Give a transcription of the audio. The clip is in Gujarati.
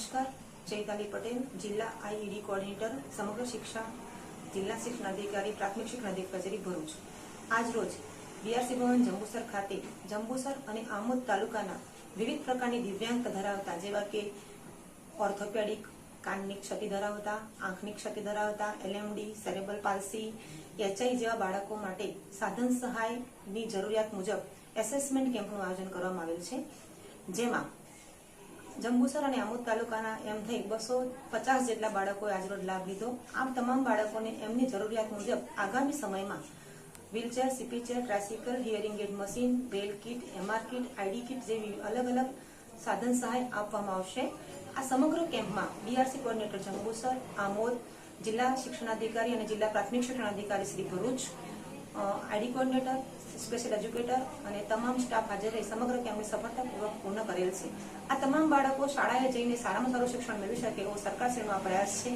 નમસ્કાર. ચૈતાલી પટેલ, જિલ્લા આઈઈડી કોર્ડિનેટર સમગ્ર શિક્ષા જિલ્લા શિક્ષણ અધિકારી, પ્રાથમિક શિક્ષણ અધિકારી કચેરી ભરૂચ. આજ રોજ બીઆરસી ભવન જંબુસર ખાતે જંબુસર અને આમોદ તાલુકાના વિવિધ પ્રકારની દિવ્યાંગ ધરાવતા, જેવા કે ઓર્થોપેડિક કાનની ક્ષતિ ધરાવતા આંખની ક્ષતિ ધરાવતા, એલએમડી સેરેબલ પાલ્સી, એચઆઈ જેવા બાળકો માટે સાધન સહાયની જરૂરિયાત મુજબ એસેસમેન્ટ કેમ્પનું આયોજન કરવામાં આવેલ છે. જેમાં જંબુસર અને આમોદ તાલુકાના એમ થઈ બસો પચાસ જેટલા બાળકોએ આજરોજ લાભ લીધો. આમ તમામ બાળકોને એમની જરૂરિયાત મુજબ આગામી સમયમાં wheelchair, CP chair, tricycle, hearing aid machine bell kit, MR kit, ID kit જેવી અલગ અલગ સાધન સહાય આપવામાં આવશે. આ સમગ્ર કેમ્પમાં બીઆરસી કોઓર્ડિનેટર જંબુસર, આમોદ જિલ્લા શિક્ષણાધિકારી અને જિલ્લા પ્રાથમિક શિક્ષણાધિકારી Shri Bharuch ID coordinator, special educator અને તમામ સ્ટાફ હાજર રહી સમગ્ર કેમ્પને સફળતાપૂર્વક પૂર્ણ કરેલ છે. આ તમામ બાળકો શાળાએ જઈને સારામાં સારું શિક્ષણ મેળવી શકે એવો સરકારશ્રીનો આ પ્રયાસ છે.